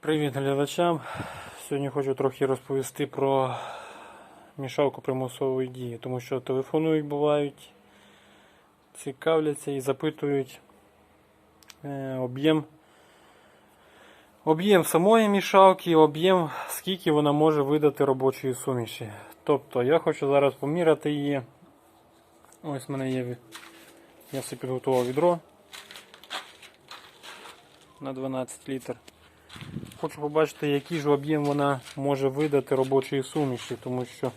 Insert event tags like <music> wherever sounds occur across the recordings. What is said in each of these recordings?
Привіт глядачам. Сьогодні хочу трохи розповісти про мішалку примусової дії, тому що телефонують, бувають, цікавляться і запитують е, об'єм об'єм самої мішалки, об'єм, скільки вона може видати робочої суміші. Тобто я хочу зараз поміряти її. Ось в мене є. Я собі підготував відро на 12 літр. Хочу побачити, який ж об'єм вона може видати робочої суміші, тому що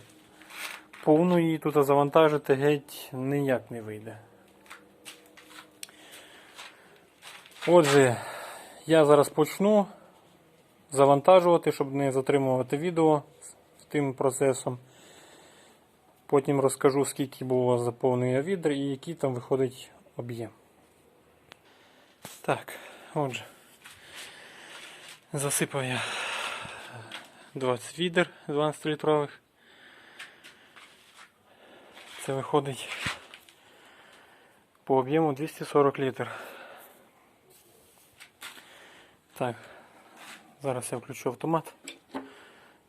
повну її тут завантажити геть ніяк не вийде. Отже, я зараз почну завантажувати, щоб не затримувати відео з тим процесом. Потім розкажу, скільки було заповнення відр і який там виходить об'єм. Так, отже. Засипав я 20 відер 12-літрових. Це виходить по об'єму 240 літр. Так, зараз я включу автомат,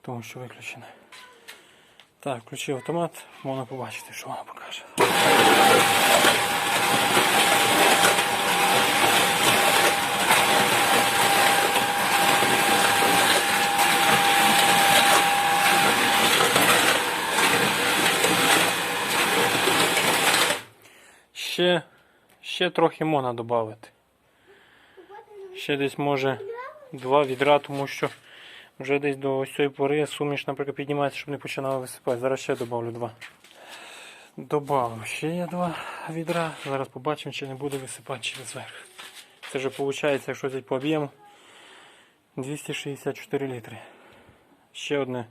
тому що виключено. Так, включив автомат, можна побачити, що воно покаже. Ще, ще трохи можна додати. Ще десь може два відра, тому що вже десь до ось цієї пори суміш, наприклад, піднімається, щоб не починало висипати. Зараз ще додавлю два. Добавив ще є два відра. Зараз побачимо, чи не буде висипати через верх. Це вже виходить, якщо взяти по об'єму 264 літри. Ще одне.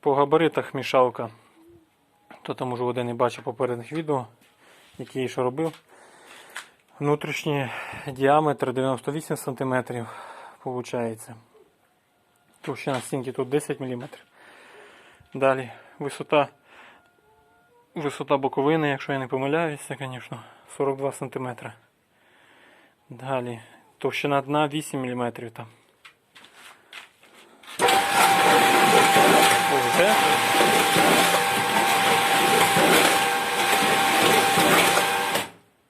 По габаритах мішалка. Хто там уже один не бачив попередніх відео, які я ще робив. Внутрішній діаметр 98 см виходить. Товщина стінки тут 10 мм. Далі висота висота боковини, якщо я не помиляюся, звісно, 42 см. Далі товщина дна 8 мм там. Ось це.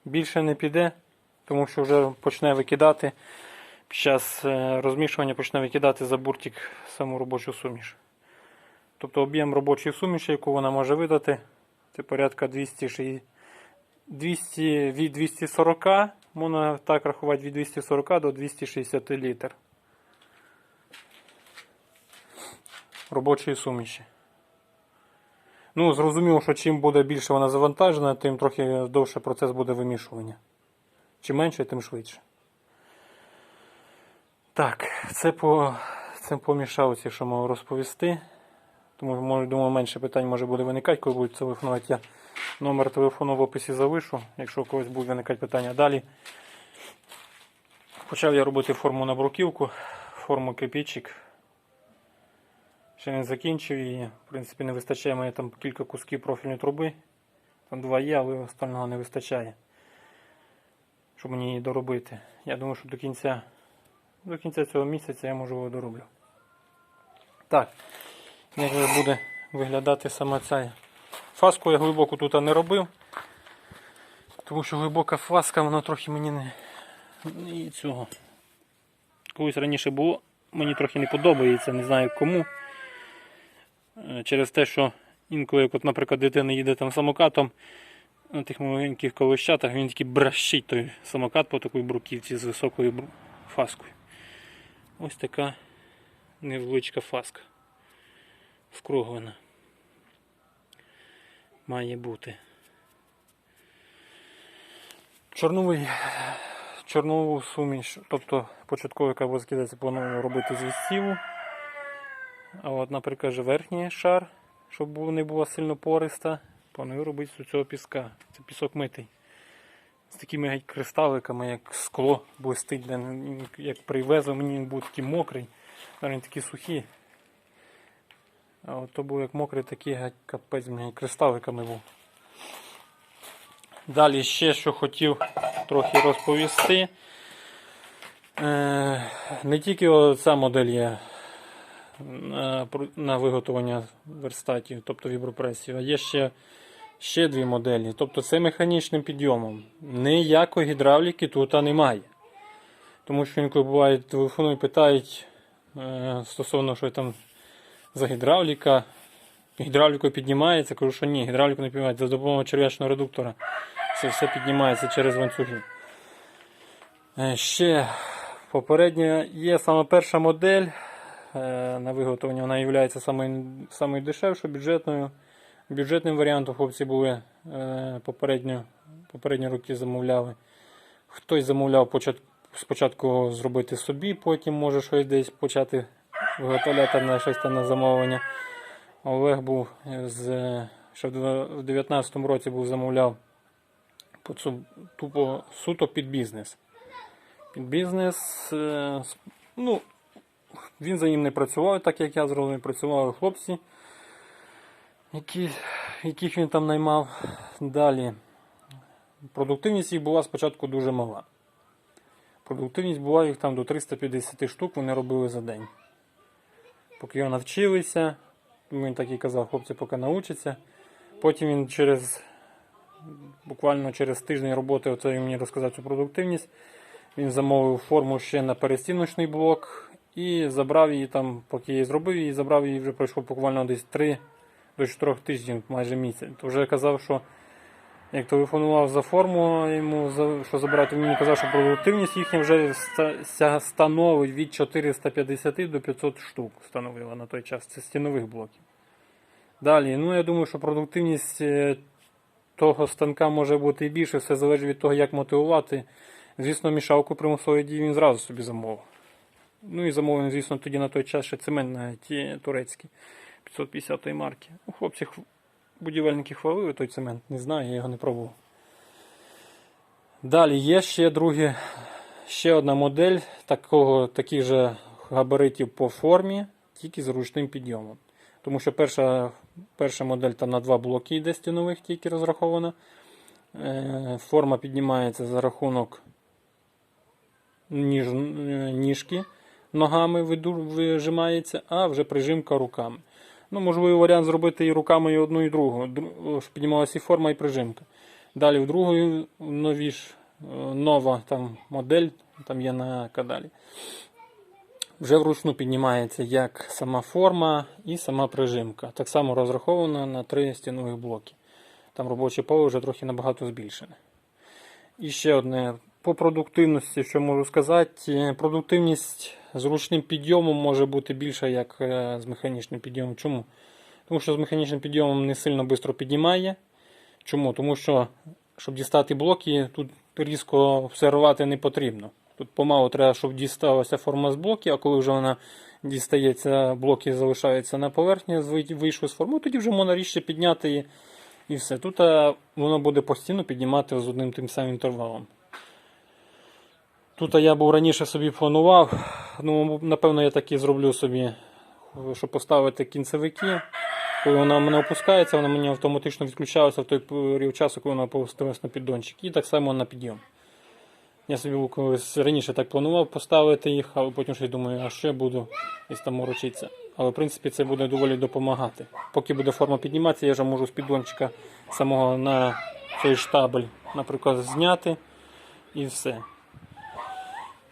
Більше не піде, тому що вже почне викидати. Під час е, розмішування почне викидати за буртик саму робочу суміш. Тобто об'єм робочої суміші, яку вона може видати, це порядка 260, 200, від 240, можна так рахувати від 240 до 260 літр робочої суміші. Ну, зрозуміло, що чим буде більше вона завантажена, тим трохи довше процес буде вимішування. Чим менше, тим швидше. Так, це по, це по мішалці, що мав розповісти. Тому думаю, менше питань може буде виникати, коли будуть телефонувати. Я номер телефону в описі залишу, якщо у когось будуть виникати питання. Далі почав я робити форму на бруківку, форму кирпичик. Ще не закінчив її. В принципі, не вистачає мені там кілька кусків профільної труби. Там два є, але остального не вистачає. Щоб мені її доробити. Я думаю, що до кінця до кінця цього місяця я можу його дороблю. Так, як же буде виглядати сама ця. Фаску я глибоко тут не робив. Тому що глибока фаска, вона трохи мені не, не цього. Колись раніше було, мені трохи не подобається, не знаю кому. Е, Через те, що інколи, як от, наприклад, дитина їде там самокатом на тих маленьких колищатах, він тільки бращить той самокат по такій бруківці з високою фаскою. Ось така невеличка фаска. Вкруглена. Має бути. Чорновий, чорнову суміш, тобто початково, яка скидається, планую робити з відсіву. А от, наприклад, верхній шар, щоб не була сильно пориста, планую робити з цього піска. Це пісок митий. З такими геть кристаликами, як скло блистить, де як привезли, мені він був такий мокрий, він такий сухий. А от то був як мокрий, такий геть капець мені кристаликами був. Далі ще що хотів трохи розповісти. Е, Не тільки ця модель є на, виготовлення верстатів, тобто вібропресів, а є ще, ще дві моделі. Тобто це механічним підйомом. Ніякої гідравліки тут немає. Тому що інколи буває, телефонують, питають е, стосовно, що там за гідравліка. Гідравлікою піднімається, кажу, що ні, гідравліку не піднімається. За допомогою черв'ячного редуктора це все піднімається через ланцюги. Е, Ще попередня є саме перша модель на виготовлення. Вона є самою дешевшою, бюджетною. Бюджетним варіантом хлопці були е, попередньо, попередні роки замовляли. Хтось замовляв спочатку зробити собі, потім може щось десь почати виготовляти на щось там на замовлення. Олег був з ще в 2019 році був замовляв тупо суто під бізнес. Під бізнес. е, Ну, він за ним не працював, так як я зробив, працювали хлопці, які, яких він там наймав. Далі. Продуктивність їх була спочатку дуже мала. Продуктивність була їх там до 350 штук, вони робили за день. Поки його навчилися, він так і казав, хлопці, поки навчаться. Потім він через буквально через тиждень роботи, оце він мені розказав цю продуктивність. Він замовив форму ще на перестіночний блок і забрав її там, поки я її зробив її, забрав її вже пройшло буквально десь 3 до 4 тижнів, майже місяць. Вже казав, що як телефонував за форму, йому що забрати, він мені казав, що продуктивність їхня вже ста- становить від 450 до 500 штук становила на той час. Це стінових блоків. Далі, ну я думаю, що продуктивність е, того станка може бути і більше, все залежить від того, як мотивувати. Звісно, мішалку примусової дії він зразу собі замовив. Ну і замовив, звісно, тоді на той час ще цемент на ті турецькі 550 марки. Ну, хлопці, будівельники хвалили той цемент, не знаю, я його не пробував. Далі є ще другі, ще одна модель такого, таких же габаритів по формі, тільки з ручним підйомом. Тому що перша, перша модель там на два блоки йде стінових тільки розрахована. Е, Форма піднімається за рахунок ніж, е, ніжки ногами вижимається, а вже прижимка руками. Ну, можливий варіант зробити і руками і одну, і другу, щоб піднімалася і форма, і прижимка. Далі в другої новіш, е, нова там модель, там є на кадалі. Вже вручну піднімається як сама форма і сама прижимка. Так само розрахована на три стінових блоки. Там робоче поле вже трохи набагато збільшене. І ще одне. По продуктивності, що можу сказати, продуктивність з ручним підйомом може бути більша, як е, з механічним підйомом. Чому? Тому що з механічним підйомом не сильно швидко піднімає. Чому? Тому що, щоб дістати блоки, тут різко все рвати не потрібно. Тут помалу треба, щоб дісталася форма з блоків, а коли вже вона дістається, блоки залишаються на поверхні, вийшли з форми, тоді вже можна ріжче підняти і, і все. Тут воно буде постійно піднімати з одним тим самим інтервалом. Тут я був раніше собі планував, ну, напевно, я так і зроблю собі, щоб поставити кінцевики. Коли вона в мене опускається, вона мені автоматично відключалася в той період часу, коли вона поставилась на піддончик. І так само на підйом. Я собі колись раніше так планував поставити їх, але потім ще думаю, а я буду десь там морочитися. Але в принципі це буде доволі допомагати. Поки буде форма підніматися, я вже можу з піддончика самого на цей штабель, наприклад, зняти і все.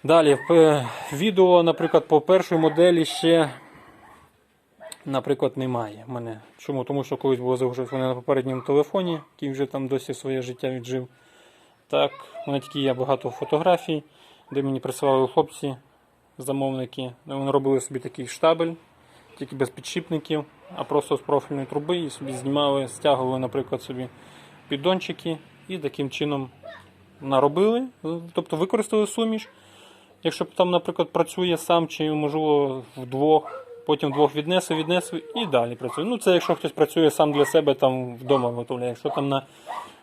Далі, відео, наприклад, по першій моделі ще, наприклад, немає мене. Чому? Тому що колись було загружено на попередньому телефоні, який вже там досі своє життя віджив. Так, у мене тільки є багато фотографій, де мені присилали хлопці, замовники. Вони робили собі такий штабель, тільки без підшипників, а просто з профільної труби і собі знімали, стягували, наприклад, собі піддончики і таким чином наробили, тобто використали суміш. Якщо там, наприклад, працює сам чи можливо вдвох, потім вдвох віднесе, віднесе і далі працює. Ну, це якщо хтось працює сам для себе там вдома виготовляє. Якщо там на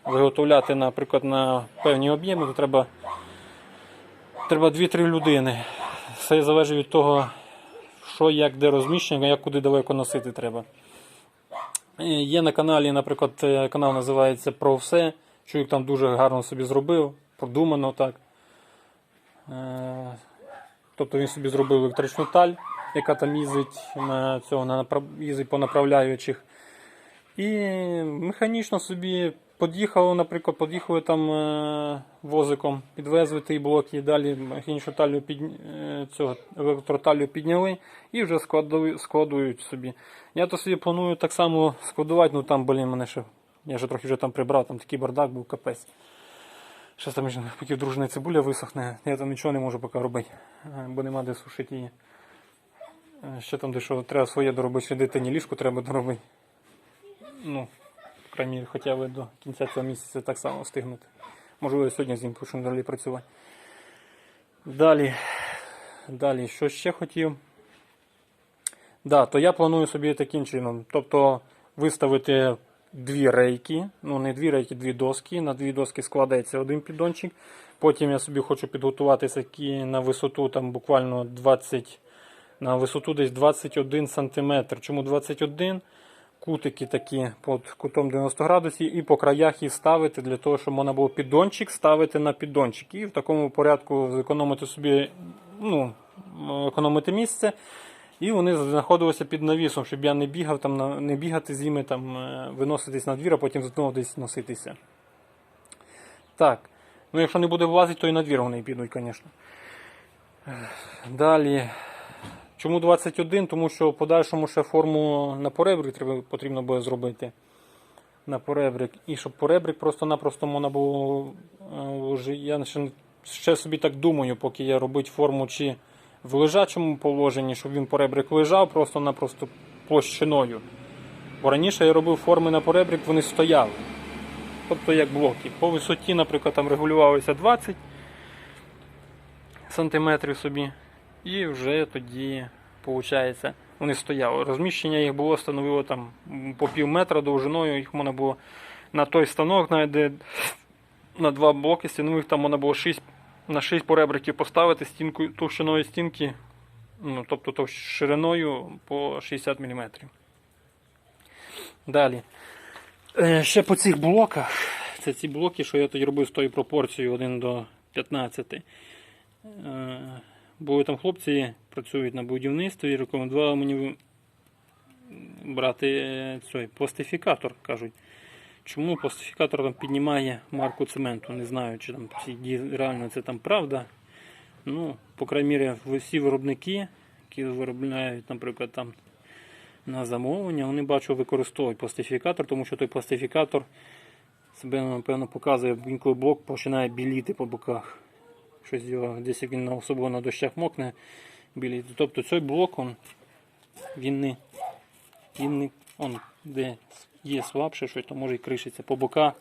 виготовляти, наприклад, на певні об'єми, то треба, треба 2-3 людини. Все залежить від того, що, як, де розміщення, як куди далеко носити треба. Е, Є на каналі, наприклад, е, канал називається Про все. Чоловік там дуже гарно собі зробив, продумано так. Е, Тобто він собі зробив електричну таль, яка там їздить на цього на їздить по направляючих. І механічно собі під'їхало, наприклад, під'їхали там е, возиком, підвезли ті блоки і далі механічну талію під, е, цього, електроталію підняли і вже складують, складують собі. Я то собі планую так само складувати, ну там, блін, мене ще. Я вже трохи вже там прибрав, там такий бардак був капець. Щас там поки дружна цибуля висохне, я там нічого не можу поки робити, е, бо нема де сушити її. Е, Ще там дещо треба своє доробити, ще дитині ліжку треба доробити. Ну, мірі, хоча б до кінця цього місяця так само встигнути. Можливо, я сьогодні з ним почну далі працювати. Далі. Далі, що ще хотів? Да, то я планую собі таким чином. Тобто виставити дві рейки, ну не дві рейки, дві доски. На дві доски складається один піддончик. Потім я собі хочу підготувати такі на висоту там буквально 20, на висоту десь 21 см. Чому 21? Кутики такі під кутом 90 градусів і по краях їх ставити для того, щоб можна було піддончик ставити на піддончик. І в такому порядку зекономити собі, ну, економити місце. І вони знаходилися під навісом, щоб я не бігав там, не бігати з ними, там, е, виноситись на двір, а потім знову десь носитися. Так. Ну, якщо не буде влазити, то і на двір вони підуть, звісно. Далі. Чому 21? Тому що в подальшому ще форму на поребрик треба, потрібно буде зробити. На поребрик. І щоб поребрик просто-напросто можна було. е, Я ще, ще собі так думаю, поки я робити форму чи в лежачому положенні, щоб він поребрик лежав просто-напросто площиною. Бо раніше я робив форми на поребрик, вони стояли. Тобто як блоки. По висоті, наприклад, там регулювалося 20 сантиметрів собі. І вже тоді, виходить, вони стояли. Розміщення їх було становило там по пів метра довжиною, їх можна було на той станок, навіть де на два блоки стінових, там можна було 6, на 6 поребриків поставити стінкою, товщиною стінки, ну, тобто шириною по 60 мм. Далі. Е, Ще по цих блоках. Це ці блоки, що я тоді робив з тою пропорцією 1 до 15. Е, Були там хлопці, працюють на будівництві і рекомендували мені брати е, цей пластифікатор. Кажуть, чому пластифікатор там піднімає марку цементу. Не знаю, чи там реально це там правда. Ну, по крайній мірі, всі виробники, які виробляють, наприклад, там на замовлення, вони бачу використовують пластифікатор, тому що той пластифікатор себе, напевно, показує, інколи блок починає біліти по боках. Щось його, десь як він особливо на дощах мокне, біліти. Тобто цей блок, он, він не, він не он, де є слабше, щось, то може і кришиться. По боках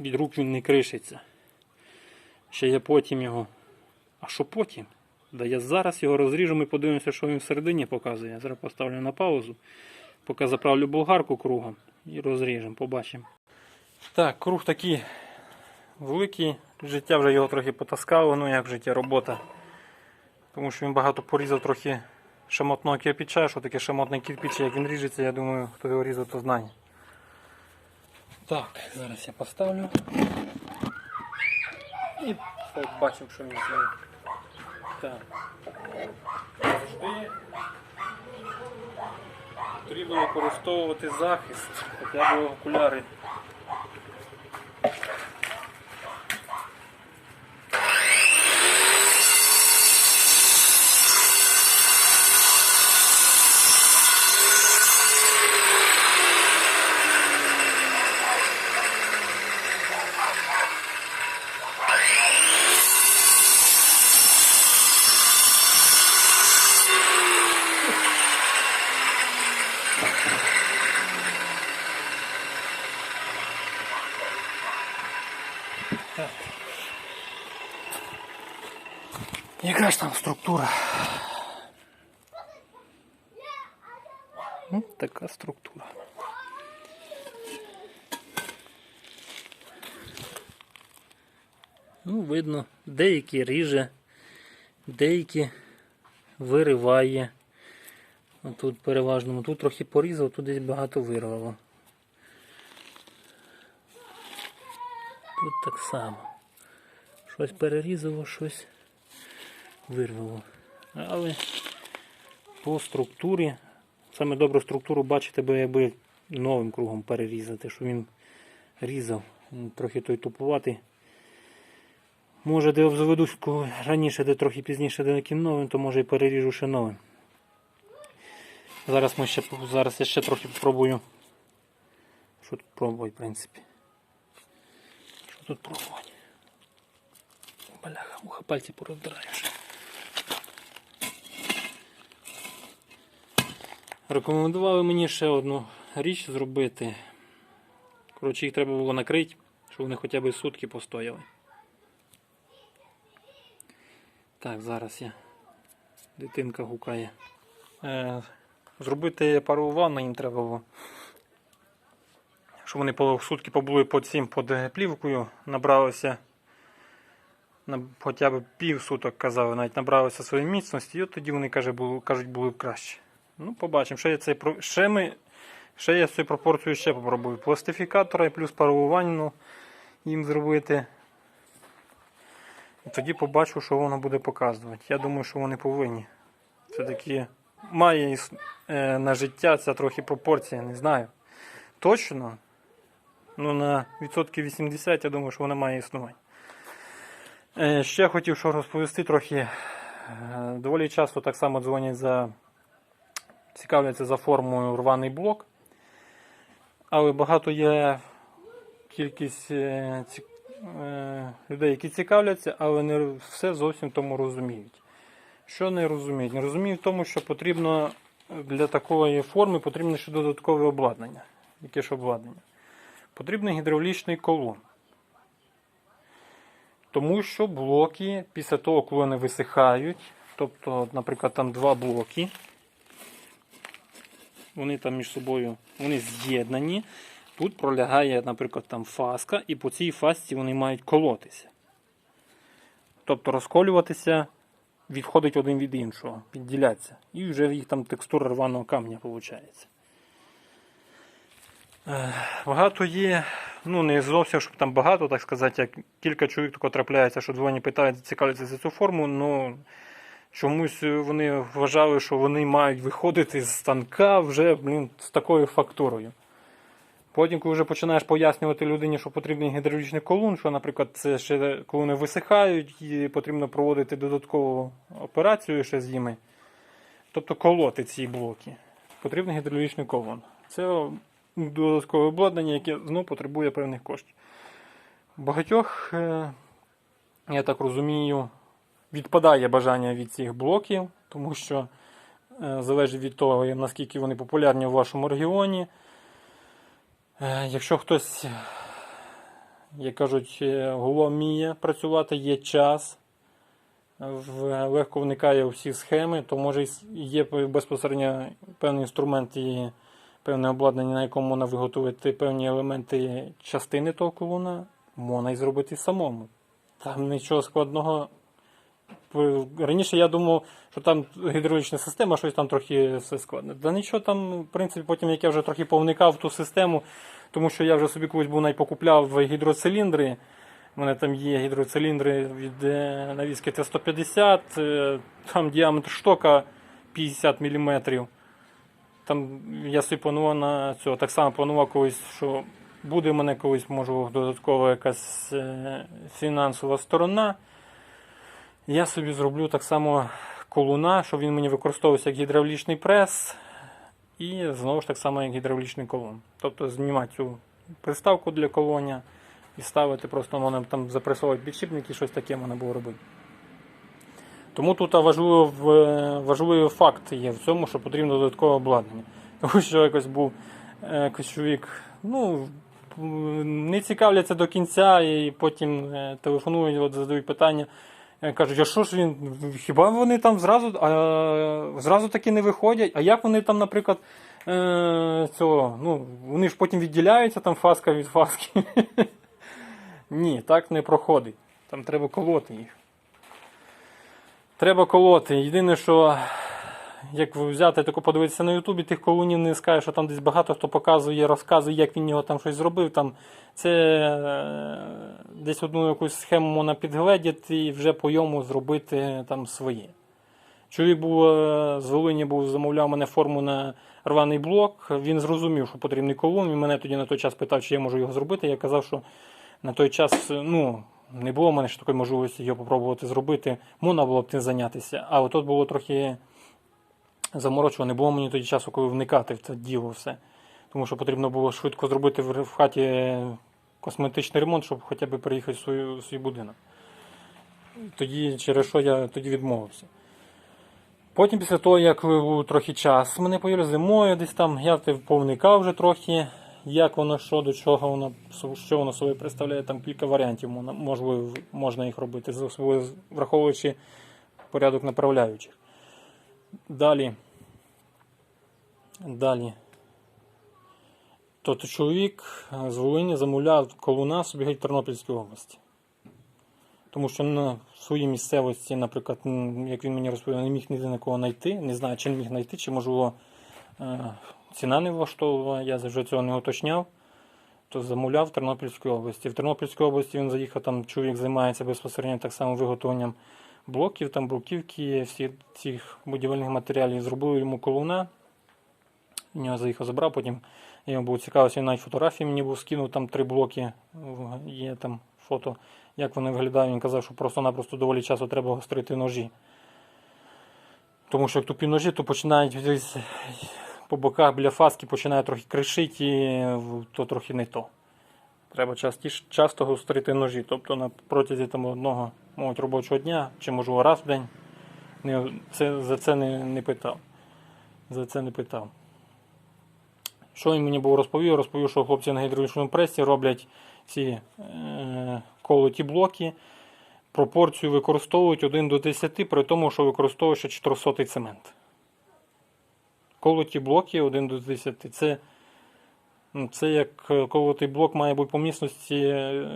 від рук він не кришиться. Ще я потім його. А що потім? Да я зараз його розріжу, ми подивимося, що він всередині показує. Я зараз поставлю на паузу, поки заправлю болгарку кругом і розріжемо, побачимо. Так, круг такий великий. Життя вже його трохи потаскало, ну як життя, робота. Тому що він багато порізав трохи шамотного кирпича, що таке шамотний кирпич, як він ріжеться, я думаю, хто його різав, то знає. Так, зараз я поставлю. І побачимо, що він зробить. Так. Завжди потрібно використовувати захист, хоча б окуляри. Ж там структура? Ну, така структура. Ну, видно, деякі ріже, деякі вириває. Тут переважно, тут трохи порізав, тут десь багато вирвало. Тут так само. Щось перерізало, щось вирвало. Але по структурі, саме добру структуру бачите, би якби новим кругом перерізати, що він різав. Трохи той тупуватий. Може, де обзаведусь коли раніше, де трохи пізніше, де яким новим, то може і переріжу ще новим. Зараз ми ще зараз я ще трохи попробую. Що тут пробувати, в принципі? Що тут пробувати? Бляха, муха пальці пороздираєш. Рекомендували мені ще одну річ зробити. Коротше, їх треба було накрити, щоб вони хоча б сутки постояли. Так, зараз я. Дитинка гукає. Е, зробити пару ванну їм треба було. Щоб вони по сутки побули під цим під плівкою, набралося на хоча б пів суток казали, навіть набралися своєї міцності, і от тоді вони каже, було, кажуть, були б краще. Ну, побачимо. Ще я цей ще ми. Ще я цю пропорцію ще попробую. Пластифікатора і плюс парову їм зробити. І тоді побачу, що воно буде показувати. Я думаю, що вони повинні. Це таки має е, на життя ця трохи пропорція, не знаю. Точно. Ну, на відсотків 80, я думаю, що вона має існувати. Е, ще хотів що розповісти трохи. Е, доволі часто так само дзвонять за. Цікавляться за формою рваний блок. Але багато є кількість е, е, людей, які цікавляться, але не все зовсім тому розуміють. Що не розуміють? Не розуміють в тому, що потрібно для такої форми потрібно ще додаткове обладнання. Яке ж обладнання? Потрібен гідравлічний колон. Тому що блоки після того, коли вони висихають, тобто, наприклад, там два блоки, вони там між собою вони з'єднані. Тут пролягає, наприклад, там фаска, і по цій фасці вони мають колотися. Тобто розколюватися, відходить один від іншого, відділятися. І вже їх там текстура рваного камня виходить. Е, Багато є, ну не зовсім, щоб там багато, так сказати, як кілька чоловік трапляється, що дзвоні питають, цікавляться за цю форму, ну чомусь вони вважали, що вони мають виходити з станка вже блін, з такою фактурою. Потім, коли вже починаєш пояснювати людині, що потрібен гідравлічний колун, що, наприклад, це ще коли висихають, і потрібно проводити додаткову операцію ще з ними. Тобто колоти ці блоки. Потрібен гідравлічний колон. Це додаткове обладнання, яке знову потребує певних коштів. Багатьох, е, я так розумію, відпадає бажання від цих блоків, тому що е, залежить від того, наскільки вони популярні в вашому регіоні. Е, Якщо хтось, як кажуть, е, вміє працювати, є час, легко вникає у всі схеми, то може є безпосередньо певний інструмент і певне обладнання, на якому можна виготовити певні елементи частини того колуна, можна і зробити самому. Там нічого складного. Раніше я думав, що там гідравлічна система, щось там трохи все складне. Да нічого там, в принципі, потім як я вже трохи повникав в ту систему, тому що я вже собі колись був найпокупляв гідроциліндри. У мене там є гідроциліндри від е, навіски Т-150, е, там діаметр штока 50 мм. Там я собі планував на цього, так само планував колись, що буде в мене колись, може, додаткова якась е, фінансова сторона. Я собі зроблю так само колуна, щоб він мені використовувався як гідравлічний прес. І знову ж так само як гідравлічний колон. Тобто знімати цю приставку для колоня і ставити просто можна там запресовувати підшипники, щось таке можна було робити. Тому тут важливо, важливий факт є в цьому, що потрібно додаткове обладнання. Тому що якось був е, якось чоловік, ну, не цікавляться до кінця і потім е, телефонують, от задають питання. Е, Кажуть, а що ж він, хіба вони там зразу, а, зразу таки не виходять? А як вони там, наприклад, е, цього, ну, вони ж потім відділяються, там фаска від фаски. <laughs> Ні, так не проходить. Там треба колоти їх. Треба колоти. Єдине, що як взяти, тако подивитися на Ютубі, тих колонів не скажеш, що там десь багато хто показує, розказує, як він його там щось зробив. Там це е, десь одну якусь схему можна підгледіти і вже по йому зробити там своє. Чоловік був е, з Волині був, замовляв мене форму на рваний блок. Він зрозумів, що потрібний колон. Він мене тоді на той час питав, чи я можу його зробити. Я казав, що на той час ну, не було в мене ще такої можливості його попробувати зробити. Можна було б тим зайнятися. А от було трохи заморочено, не було мені тоді часу, коли вникати в це діло все. Тому що потрібно було швидко зробити в хаті косметичний ремонт, щоб хоча б переїхати в свою, в свій будинок. Тоді, через що я тоді відмовився. Потім, після того, як трохи час, мене поїли зимою, десь там я повникав вже трохи, як воно що, до чого воно, що воно собою представляє, там кілька варіантів можливо, можна їх робити, враховуючи порядок направляючих. Далі. Далі. Тобто чоловік з Волині замовляв колуна собі в Тернопільській області. Тому що на своїй місцевості, наприклад, як він мені розповів, не міг ніде на кого знайти. Не знаю, чи не міг знайти, чи можливо е, ціна не влаштовувала, я вже цього не уточняв. То замовляв в Тернопільській області. В Тернопільській області він заїхав, там чоловік займається безпосередньо так само виготовленням блоків, там бруківки, всіх цих будівельних матеріалів. Зробили йому колуна. Він його заїхав, забрав, потім йому був цікавився, він навіть фотографії мені був скинув, там три блоки, є там фото, як вони виглядають. Він казав, що просто-напросто доволі часто треба гострити ножі. Тому що як тупі ножі, то починають десь по боках біля фаски починає трохи кришити, і то трохи не то. Треба частіше, часто гострити ножі. Тобто на протязі там, одного мабуть, робочого дня, чи можливо раз в день. Не, це, за це не, не питав. За це не питав. Що він мені був розповів? Розповів, що хлопці на гідравлічному пресі роблять ці е, колоті блоки. Пропорцію використовують 1 до 10, при тому, що використовують ще 400 цемент. Колоті блоки 1 до 10. Це, ну, це як е, колотий блок має бути по міцності, е,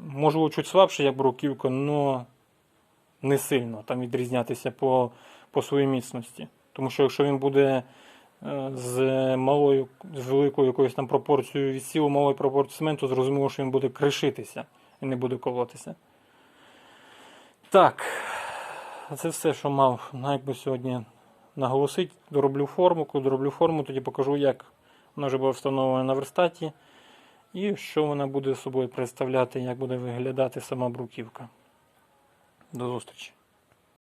можливо, чуть слабше, як бруківка, але не сильно там відрізнятися по, по своїй міцності. Тому що якщо він буде з малою, з великою якоюсь там пропорцією відсілу, малою пропорцією цементу, зрозуміло, що він буде кришитися і не буде колотися. Так, це все, що мав ну, якби сьогодні наголосити. Дороблю форму. Коли дороблю форму, тоді покажу, як вона вже була встановлена на верстаті. І що вона буде собою представляти, як буде виглядати сама бруківка. До зустрічі.